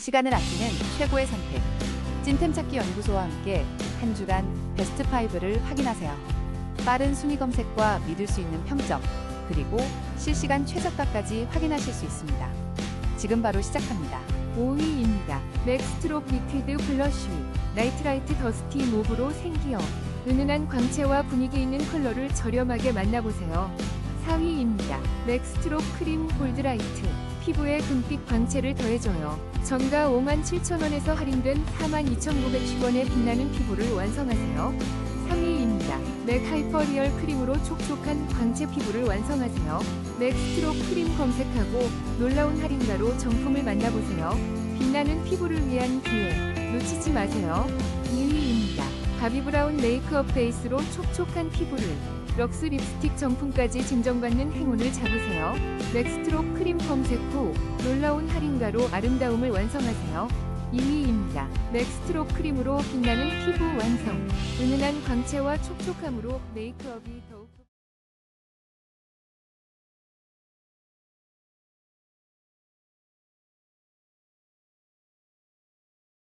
시간을 아끼는 최고의 선택. 찐템 찾기 연구소와 함께 한 주간 베스트 5를 확인하세요. 빠른 순위 검색과 믿을 수 있는 평점, 그리고 실시간 최저가까지 확인하실 수 있습니다. 지금 바로 시작합니다. 5위입니다. 맥스트롭 리퀴드 블러쉬 나이트라이트 더스티 모브로 생기어 은은한 광채와 분위기 있는 컬러를 저렴하게 만나보세요. 4위입니다. 맥스트롭 크림 골드라이트 피부에 금빛 광채를 더해줘요. 정가 57,000원에서 할인된 42,910원에 빛나는 피부를 완성하세요. 3위입니다. 맥 하이퍼 리얼 크림으로 촉촉한 광채 피부를 완성하세요. 맥 스트롭 크림 검색하고 놀라운 할인가로 정품을 만나보세요. 빛나는 피부를 위한 기회 놓치지 마세요. 2위입니다. 바비브라운 메이크업 베이스로 촉촉한 피부를 럭스 립스틱 정품까지 증정받는 행운을 잡으세요. 맥스트롭 크림 검색 후 놀라운 할인가로 아름다움을 완성하세요. 2위입니다. 맥스트롭 크림으로 빛나는 피부 완성. 은은한 광채와 촉촉함으로 메이크업이 더